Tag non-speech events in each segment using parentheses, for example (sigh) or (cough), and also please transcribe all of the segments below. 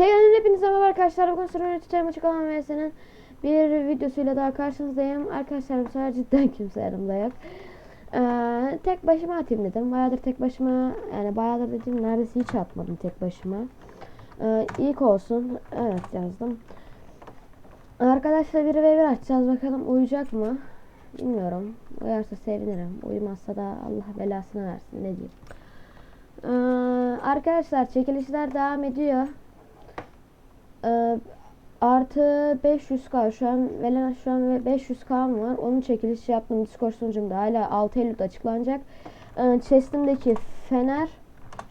Sevgili hepinize merhaba arkadaşlar. Bugün sonra yöneteceğim açık alan VS'nin bir videosuyla daha karşınızdayım. Arkadaşlar bu sefer cidden (laughs) kimse yanımda yok. Ee, tek başıma atayım dedim. Bayağıdır tek başıma yani bayağıdır dedim neredeyse hiç atmadım tek başıma. Ee, ilk olsun. Evet yazdım. Arkadaşlar bir ve bir açacağız bakalım uyuyacak mı? Bilmiyorum. Uyarsa sevinirim. Uyumazsa da Allah belasını versin ne diyeyim. Ee, arkadaşlar çekilişler devam ediyor. Ee, artı 500k şu an Velen şu an ve 500k var. Onun çekilişi yaptım Discord sunucumda. Hala 6 Eylül'de açıklanacak. Ee, chest'imdeki fener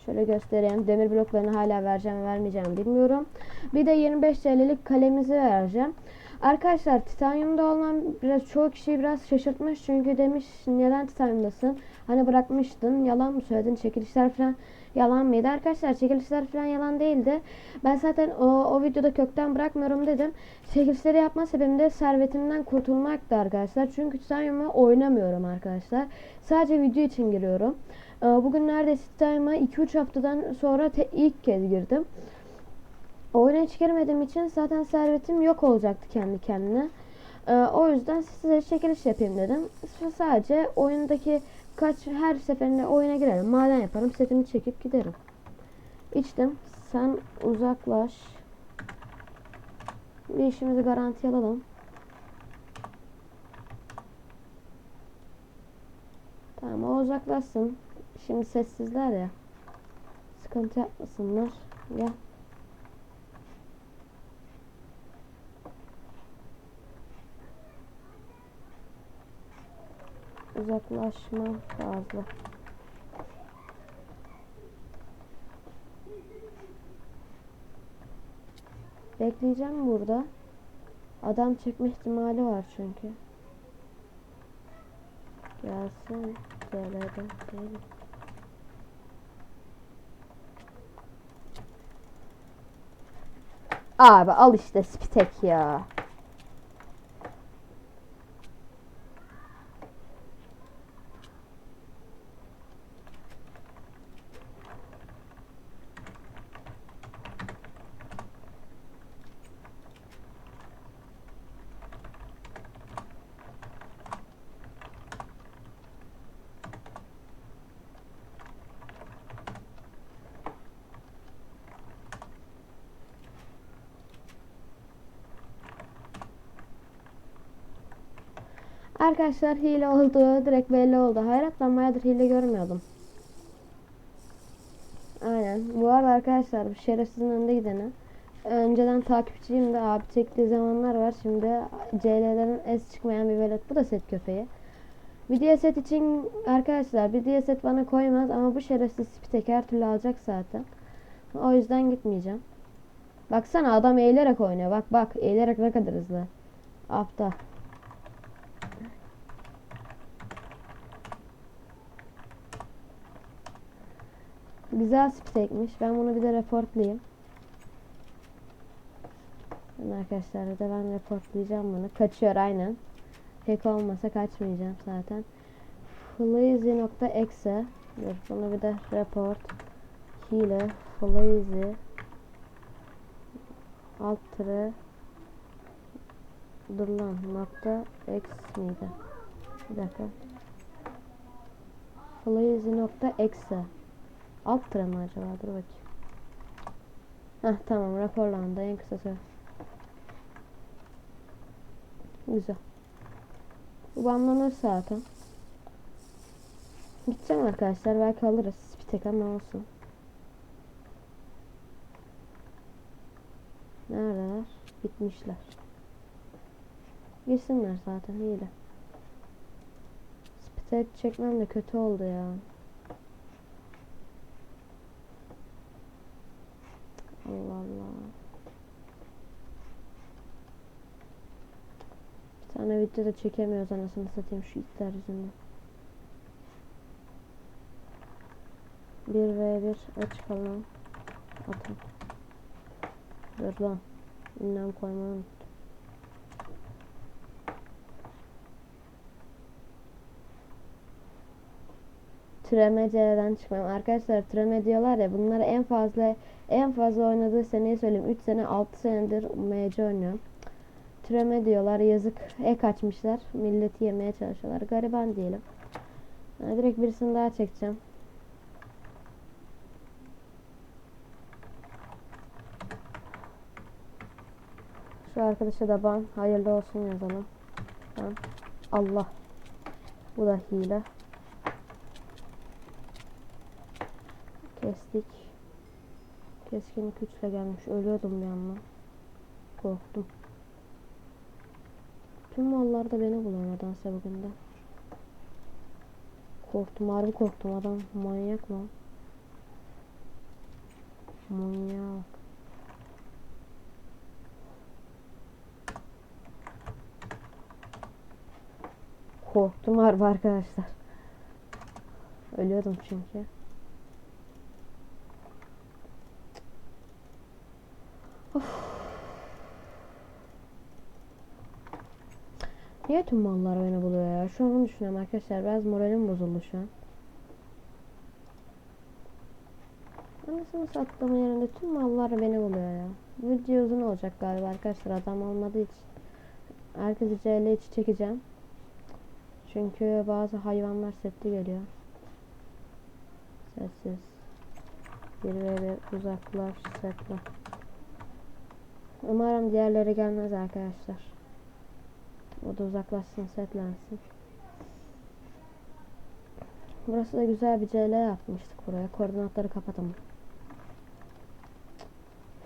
şöyle göstereyim. Demir bloklarını hala vereceğim vermeyeceğim bilmiyorum. Bir de 25 TL'lik kalemizi vereceğim. Arkadaşlar titanyumda olan biraz çoğu kişiyi biraz şaşırtmış çünkü demiş neden titanyumdasın? Hani bırakmıştın yalan mı söyledin çekilişler falan yalan mıydı? Arkadaşlar çekilişler falan yalan değildi. Ben zaten o, o videoda kökten bırakmıyorum dedim. Çekilişleri yapma sebebim de servetimden kurtulmaktı arkadaşlar. Çünkü titanyuma oynamıyorum arkadaşlar. Sadece video için giriyorum. Ee, Bugün neredeyse titanyuma 2-3 haftadan sonra ilk kez girdim. Oyuna hiç girmediğim için zaten servetim yok olacaktı kendi kendine. Ee, o yüzden size çekiliş yapayım dedim. Sadece oyundaki kaç her seferinde oyuna girerim. Maden yaparım. Setimi çekip giderim. İçtim. Sen uzaklaş. Bir işimizi garanti alalım. Tamam o uzaklaşsın. Şimdi sessizler ya. Sıkıntı yapmasınlar. Gel. Uzaklaşma fazla. Bekleyeceğim burada. Adam çekme ihtimali var çünkü. Gelsin. Gelelim. Gelin. Abi al işte spitek ya. Arkadaşlar hile oldu. Direkt belli oldu. Hayret ben bayağıdır hile görmüyordum. Aynen. Bu arada arkadaşlar şerefsizin önde gideni. Önceden takipçiyim de abi çektiği zamanlar var. Şimdi CL'lerin es çıkmayan bir velet. Bu da set köpeği. Diye set için arkadaşlar diye set bana koymaz ama bu şerefsiz spitek her türlü alacak zaten. O yüzden gitmeyeceğim. Baksana adam eğilerek oynuyor. Bak bak eğilerek ne kadar hızlı. Aptal. Güzel spitekmiş. Ben bunu bir de reportlayayım. Ben arkadaşlar de ben reportlayacağım bunu. Kaçıyor aynen. Hack olmasa kaçmayacağım zaten. Flazy.exe Dur bunu bir de report hile flazy alt tire dur lan nokta x miydi? Bir dakika. Flazy.exe Alt tire mi acaba? Dur bakayım. Heh tamam raporlandı en kısa süre. Güzel. Bu zaten. Gideceğim arkadaşlar belki alırız. Bir tek ama olsun. Neredeler? Bitmişler. Girsinler zaten iyi de. Spitek çekmem de kötü oldu ya. Allah Allah. Bir tane video da çekemiyoruz anasını satayım şu itler yüzünden. 1v1 açık alan atın. Dur lan. Ünlem koymayı Tremece'den çıkmam. Arkadaşlar treme diyorlar ya bunları en fazla en fazla oynadığı seneyi söyleyeyim. 3 sene 6 senedir MC oynuyorum. Treme diyorlar yazık ek açmışlar. Milleti yemeye çalışıyorlar. Gariban diyelim. Ha, direkt birisini daha çekeceğim. Şu arkadaşa da ban hayırlı olsun yazalım. Ban. Allah. Bu da hile. Kestik. Keskin güçle gelmiş. Ölüyordum bir yandan. Korktum. Tüm mallar da beni buluyor nedense bugün de. Korktum harbi korktum adam manyak mı? Manyak. Korktum harbi arkadaşlar. Ölüyordum çünkü. Niye tüm mallar beni buluyor ya? Şu an onu düşünüyorum arkadaşlar. Biraz moralim bozuldu şu an. Anasını sattığım yerinde tüm mallar beni buluyor ya. Video uzun olacak galiba arkadaşlar. Adam olmadığı için. Herkesi CL içi çekeceğim. Çünkü bazı hayvanlar sesli geliyor. Sessiz. Bir ve bir uzaklaş setla. Umarım diğerleri gelmez arkadaşlar. O da uzaklaşsın, setlensin. Burası da güzel bir CL yapmıştık buraya. Koordinatları kapatalım.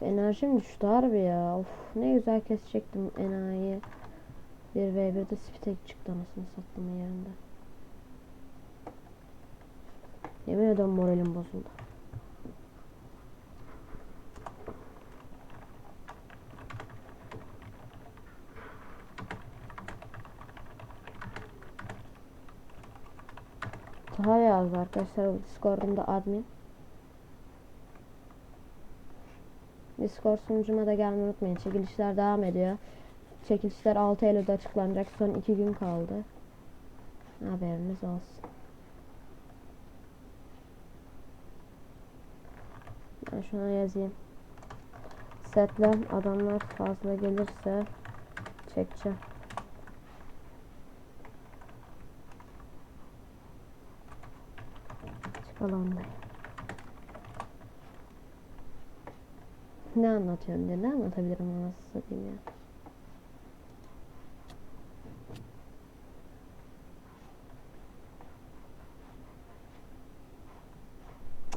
Enerjim düştü harbi ya. Of ne güzel kesecektim enayi. 1v1'de spitek çıktı anasını sattım yerinde. Yemin ediyorum moralim bozuldu. Yazdı arkadaşlar Discord'umda admin. Discord sunucuma da gelmeyi unutmayın. Çekilişler devam ediyor. Çekilişler 6 Eylül'de açıklanacak. Son 2 gün kaldı. Haberiniz olsun. Ben şuna yazayım. Setle adamlar fazla gelirse çekeceğim. Çıkalım da. Ne anlatıyorsun diye ne anlatabilirim anasını satayım ya.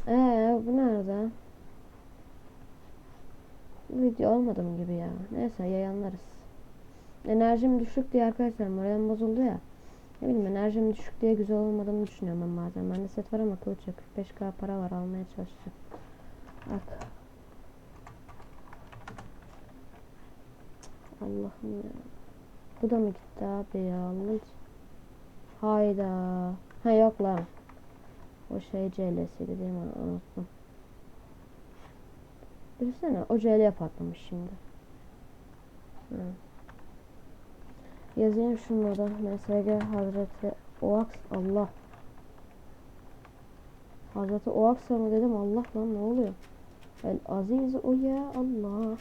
Ee bu nerede? Bu video olmadı gibi ya. Neyse yayınlarız. Enerjim düşük diye arkadaşlar moralim bozuldu ya. Ne bileyim enerjim düşük diye güzel olmadığını düşünüyorum ben bazen. Bende set var ama kılıç yok. 45k para var almaya çalışacağım. Bak. Allah'ım ya. Bu da mı gitti abi ya Allah. Hayda. Ha yok lan. O şey CL'siydi değil mi? Unuttum. Düşünsene o CL patlamış şimdi. Hı. Yazayım şunu da. MSG Hazreti Oaks Allah. Hazreti Oaksa mı dedim Allah lan ne oluyor? El Aziz o ya Allah.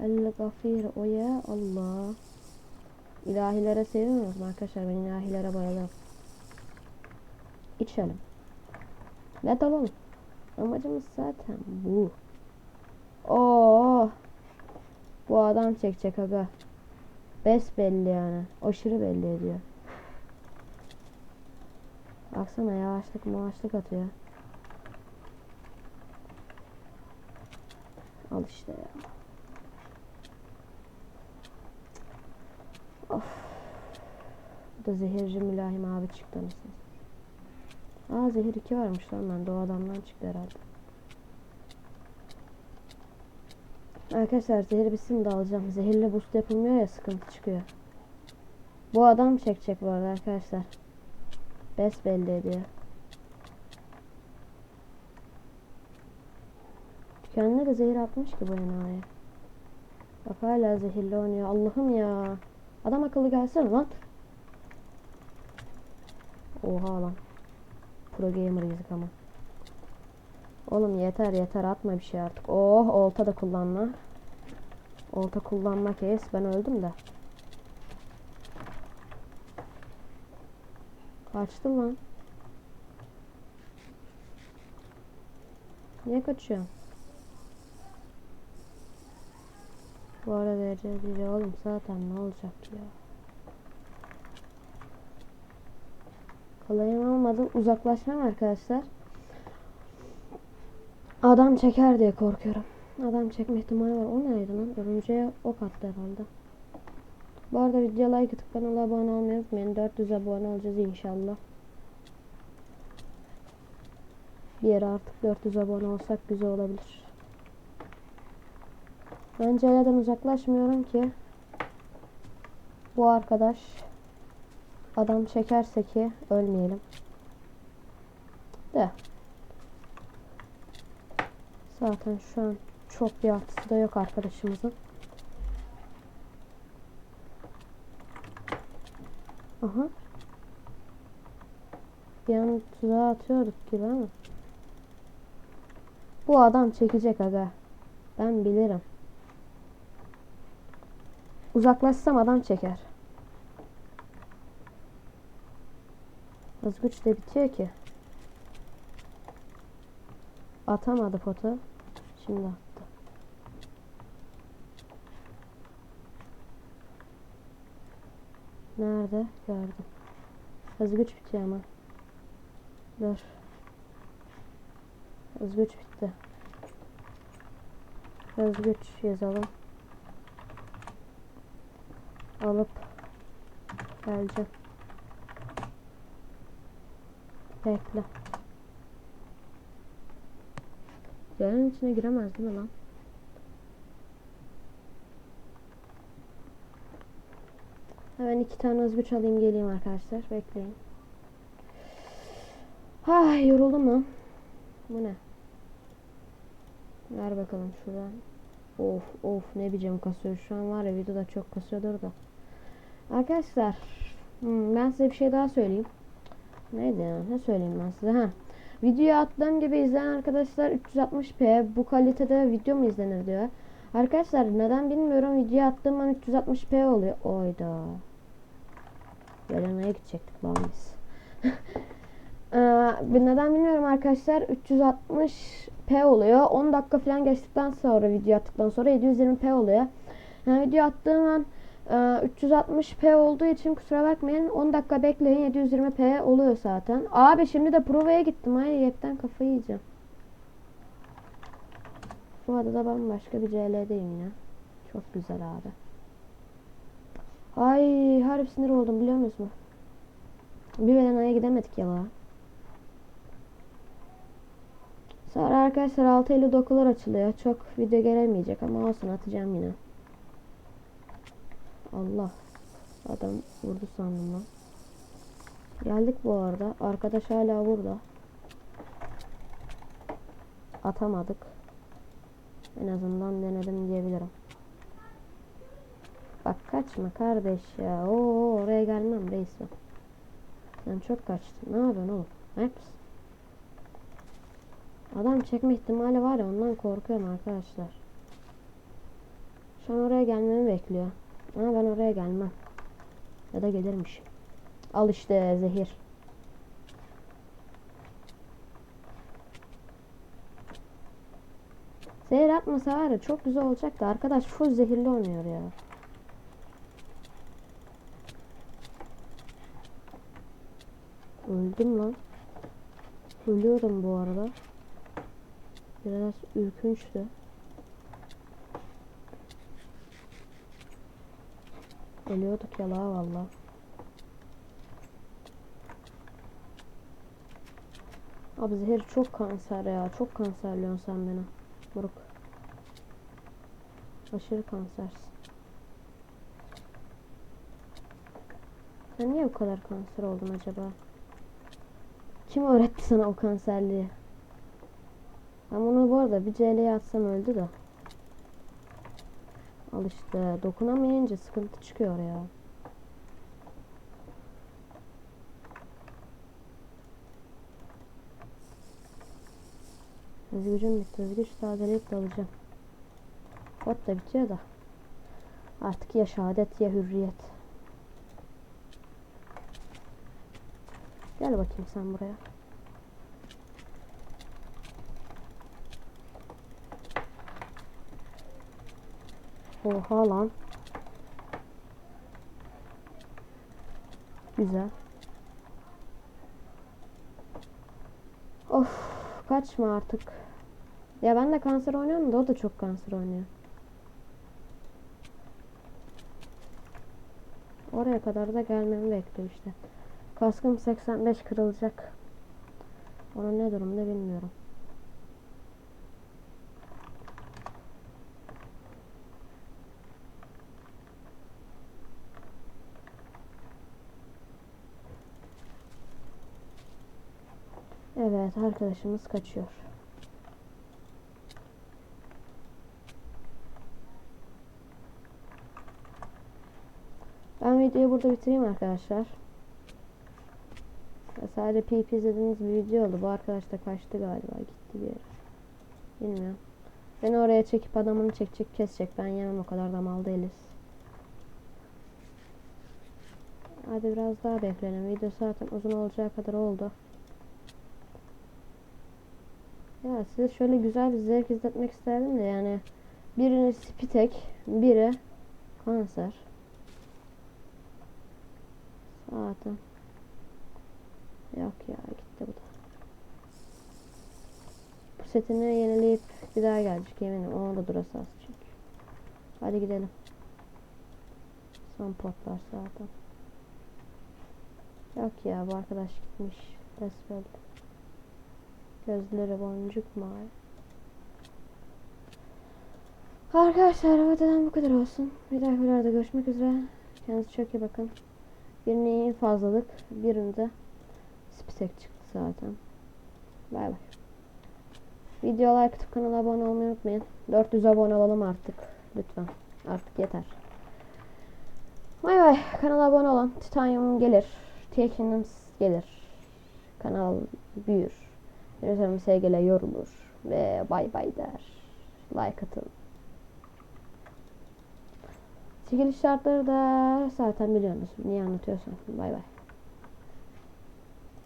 El Gafir o ya Allah. İlahilere seviyor musunuz arkadaşlar? Ben ilahilere bayılırım. İçelim. Ne dalalım. Amacımız zaten bu. Oo. Bu adam çekecek aga. Bes belli yani. Aşırı belli ediyor. Baksana yavaşlık mavaşlık atıyor. Al işte ya. Of. Bu da zehirci mülahim abi çıktı anasını. Aa zehir 2 varmış lan bende o adamdan çıktı herhalde. Arkadaşlar zehir bitsin de alacağım. Zehirle boost yapılmıyor ya sıkıntı çıkıyor. Bu adam çekecek bu arada arkadaşlar. Bes belli ediyor. Kendine de zehir atmış ki bu enayi. Bak hala zehirli oynuyor. Allah'ım ya. Adam akıllı gelsene lan. Oha lan. pro gamer'ıyız ama. Oğlum yeter yeter atma bir şey artık. Oh olta da kullanma. Olta kullanma kes. Ben öldüm de. Kaçtım lan. Niye kaçıyorsun? Bu arada derece diyeceğim oğlum zaten ne olacak ya. Kalayım olmadı. Uzaklaşmam arkadaşlar. Adam çeker diye korkuyorum. Adam çekme ihtimali var. O neydi lan? Örümceğe ok attı herhalde. Bu arada videoya like atıp kanala abone olmayı unutmayın. 400 abone olacağız inşallah. Bir yere artık 400 abone olsak güzel olabilir. Ben Ceylan'dan uzaklaşmıyorum ki. Bu arkadaş adam çekerse ki ölmeyelim. De. Zaten şu an çok bir artısı da yok arkadaşımızın. Aha. An tuzağa atıyorduk gibi ama. Bu adam çekecek aga. Ben bilirim. Uzaklaşsam adam çeker. Hız güç de bitiyor ki. Atamadı potu. Şimdi attı. Nerede? Gördüm. Hız güç bitiyor ama. Dur. Hız güç bitti. Hız güç yazalım. Alıp geleceğim. Bekle. Yerin içine giremez değil mi lan? Hemen iki tane hız güç alayım geleyim arkadaşlar. Bekleyin. Ay yoruldum lan. Bu ne? Ver bakalım şuradan. Of of ne bileceğim kasıyor. Şu an var ya videoda çok kasıyordur da. Arkadaşlar hmm, ben size bir şey daha söyleyeyim. Neydi ya? Ne söyleyeyim ben size? Ha. Videoyu attığım gibi izleyen arkadaşlar 360p bu kalitede video mu izlenir diyor. Arkadaşlar neden bilmiyorum videoyu attığım an 360p oluyor. Oyda. Belena'ya gidecektik lan biz. (laughs) ee, neden bilmiyorum arkadaşlar 360p oluyor. 10 dakika falan geçtikten sonra video attıktan sonra 720p oluyor. Yani video attığım an 360p olduğu için kusura bakmayın 10 dakika bekleyin 720p oluyor zaten. Abi şimdi de provaya gittim. Ay yetten kafayı yiyeceğim. Bu adada bambaşka bir CL'deyim yine. Çok güzel abi. Ay harbi sinir oldum biliyor musun? Bir Velena'ya gidemedik ya la. Sonra arkadaşlar 6 Eylül okullar açılıyor. Çok video gelemeyecek ama olsun atacağım yine. Allah. Adam vurdu sandım lan. Geldik bu arada. Arkadaş hala burada. Atamadık. En azından denedim diyebilirim. Bak kaçma kardeş ya. Oo oraya gelmem reis ben. Sen çok kaçtın. Ne yapıyorsun oğlum? Mısın? Adam çekme ihtimali var ya ondan korkuyorum arkadaşlar. Şu an oraya gelmemi bekliyor. Ama ben oraya gelmem. Ya da gelirmiş. Al işte zehir. Zehir atmasa var ya çok güzel olacaktı. Arkadaş full zehirli oynuyor ya. Öldüm lan. Ölüyorum bu arada. Biraz ürkünçtü. Ölüyorduk ya la valla. Abi zehir çok kanser ya. Çok kanserliyorsun sen beni. Moruk. Aşırı kansersin. Sen niye bu kadar kanser oldun acaba? Kim öğretti sana o kanserliği? Ben bunu bu arada bir CL'ye atsam öldü de. Al işte dokunamayınca sıkıntı çıkıyor ya. Özgücüm bitti. Özgüç tazeleyip de alacağım. Ot da bitiyor da. Artık ya şehadet ya hürriyet. Gel bakayım sen buraya. Oha lan. Güzel. Of kaçma artık. Ya ben de kanser oynuyorum da o da çok kanser oynuyor. Oraya kadar da gelmemi bekliyor işte. Kaskım 85 kırılacak. Onun ne durumda bilmiyorum. Evet arkadaşımız kaçıyor. Ben videoyu burada bitireyim arkadaşlar. Sadece PP izlediğiniz bir video oldu. Bu arkadaş da kaçtı galiba. Gitti bir yere. Bilmiyorum. Beni oraya çekip adamını çekecek kesecek. Ben yemem o kadar da mal değiliz. Hadi biraz daha bekleyelim. Video zaten uzun olacağı kadar oldu. Ya size şöyle güzel bir zevk izletmek isterdim de yani birini Spitek, biri kanser. Zaten. Yok ya gitti bu da. Bu setini yenileyip bir daha gelecek eminim. Ona da durası az çünkü. Hadi gidelim. Son potlar zaten. Yok ya bu arkadaş gitmiş. Resmen. Gözleri boncuk mavi. Arkadaşlar videodan bu kadar olsun. Bir dahaki videoda görüşmek üzere. Kendinize çok iyi bakın. Birine fazlalık, birinde spisek çıktı zaten. Bay bay. Video like atıp kanala abone olmayı unutmayın. 400 abone olalım artık. Lütfen. Artık yeter. Bay bay. Kanala abone olun. Titanium gelir. T-Kingdoms gelir. Kanal büyür. Yönetmenim sevgiyle yorulur. Ve bay bay der. Like atın. Çekiliş şartları da zaten biliyorsunuz. Niye anlatıyorsun? Bay bay.